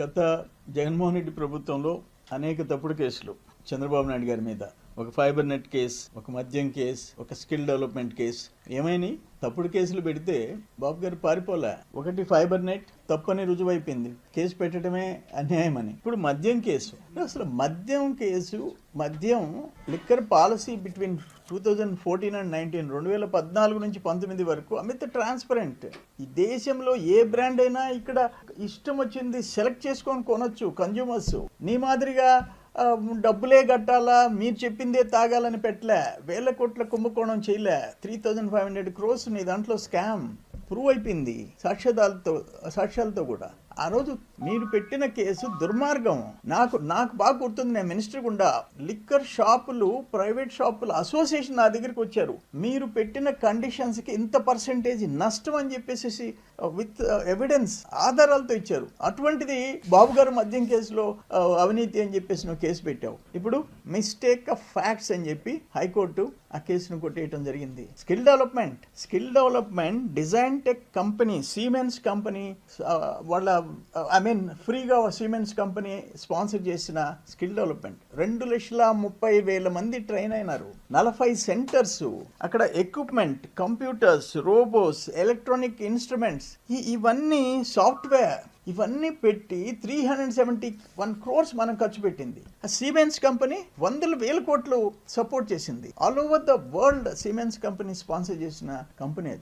గత జగన్మోహన్ రెడ్డి ప్రభుత్వంలో అనేక తప్పుడు కేసులు చంద్రబాబు నాయుడు గారి మీద. ఒక ఫైబర్ నెట్ కేస్ ఒక మద్యం కేస్ ఒక స్కిల్ డెవలప్మెంట్ కేస్. ఏమైనాయి తప్పుడు కేసులు పెడితే బాబు గారు పారిపోలే. ఒకటి ఫైబర్ నెట్ తప్పని రుజువైపోయింది. కేసు పెట్టడమే అన్యాయం అని ఇప్పుడు మద్యం కేసు. అసలు మద్యం కేసు మద్యం liquor policy between two thousand fourteen and nineteen రెండు వేల పద్నాలుగు నుంచి పంతొమ్మిది వరకు అమిత ట్రాన్స్పరెంట్. ఈ దేశంలో ఏ బ్రాండ్ అయినా ఇక్కడ ఇష్టం వచ్చింది సెలెక్ట్ చేసుకొని కొనొచ్చు కన్జ్యూమర్స్ నీ మాదిరిగా డబ్బులే కట్టాలా? మీరు చెప్పిందే తాగాలని పెట్టలే. వేల కోట్ల కుంభకోణం చేయలే. Three thousand five hundred crores నీ దాంట్లో స్కామ్ ప్రూవ్ అయిపోయింది. సాక్ష్యాలతో సాక్ష్యాలతో కూడా. ఆ రోజు మీరు పెట్టిన కేసు దుర్మార్గం. నాకు నాకు బాగా గుర్తుంది నేను మినిస్టర్ గుండా లిక్కర్ షాపులు ప్రైవేట్ షాపులు అసోసియేషన్ నా దగ్గరికి వచ్చారు. మీరు పెట్టిన కండిషన్స్కి ఇంత పర్సెంటేజ్ నష్టం అని చెప్పేసి విత్ ఎవిడెన్స్ ఆధారాలతో ఇచ్చారు. అటువంటిది బాబు గారు మద్యం కేసులో అవినీతి అని చెప్పేసి నువ్వు కేసు పెట్టావు. ఇప్పుడు మిస్టేక్ ఆఫ్ ఫ్యాక్ట్స్ అని చెప్పి హైకోర్టు ఆ కేసును కొట్టేయటం జరిగింది. Skill development. Skill development design tech company Siemens company వాళ్ళ ఐ మీన్ ఫ్రీగా సిమెంట్స్ కంపెనీ స్పాన్సర్ చేసిన స్కిల్ డెవలప్మెంట్. రెండు లక్షల ముప్పై వేల మంది ట్రైన్ అయినారు. నలభై సెంటర్స్ అక్కడ equipment computers robots electronic instruments ఇవన్నీ సాఫ్ట్వేర్. ఇవన్నీ పెట్టి three hundred seventy one crores మనం ఖర్చు పెట్టింది. ఆ కంపెనీ వందల వేల కోట్లు సపోర్ట్ చేసింది. All over the world Siemens company sponsor చేసిన కంపెనీ అది.